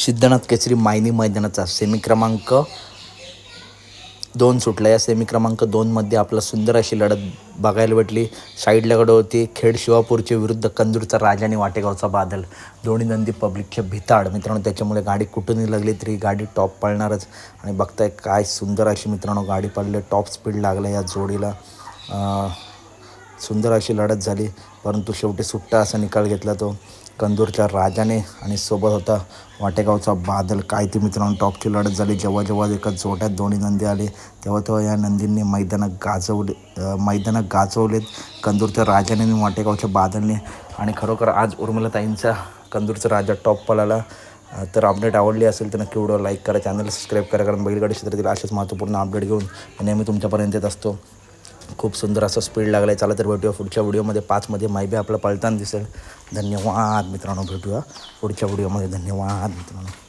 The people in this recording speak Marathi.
सिद्धनाथ केसरी मायनी मैदानाचा सेमी क्रमांक दोन सुटला. या सेमी क्रमांक दोनमध्ये आपला सुंदर अशी लढत बघायला भेटली. साईडला कडे होती. खेड शिवापूरचे विरुद्ध कंदूरचा राजा आणि वाटेगावचा बादल. दोन्ही नंदी पब्लिकच्या भिताड. मित्रांनो त्याच्यामुळे गाडी कुठूनही लागली तरी गाडी टॉप पळणारच. आणि बघताय काय सुंदर अशी मित्रांनो गाडी पडली टॉप स्पीड लागलं या जोडीला. सुंदर अशी लढत झाली. परंतु शेवटी सुट्टा असा निकाल घेतला तो. कंदूरच्या राजाने आणि सोबत होता वाटेगावचा बादल. काय ते मित्रांनो टॉपची लढत झाली. जेव्हा जेव्हा एका जोट्यात दोन्ही नंदी आले तेव्हा तेव्हा या नंदींनी मैदानात गाजवले मैदानात गाजवलेत कंदूरच्या राजाने आणि वाटेगावच्या बादलने. आणि खरोखर आज उर्मिलाताईंचा कंदूरचा राजा टॉप पलाला तर अपडेट आवडली असेल तर नक्की व्हिडिओ लाईक करा चॅनल सबस्क्राईब करा कारण बैलगाडी क्षेत्रातील असेच महत्त्वपूर्ण अपडेट घेऊन नेहमी तुमच्यापर्यंत येत असतो. खूप सुंदर असं स्पीड लागलं आहे चला तर भेटूया पुढच्या व्हिडिओमध्ये पाचमध्ये मायबी आपलं पळताना दिसेल. धन्यवाद मित्रांनो. भेटूया पुढच्या व्हिडिओमध्ये धन्यवाद मित्रांनो.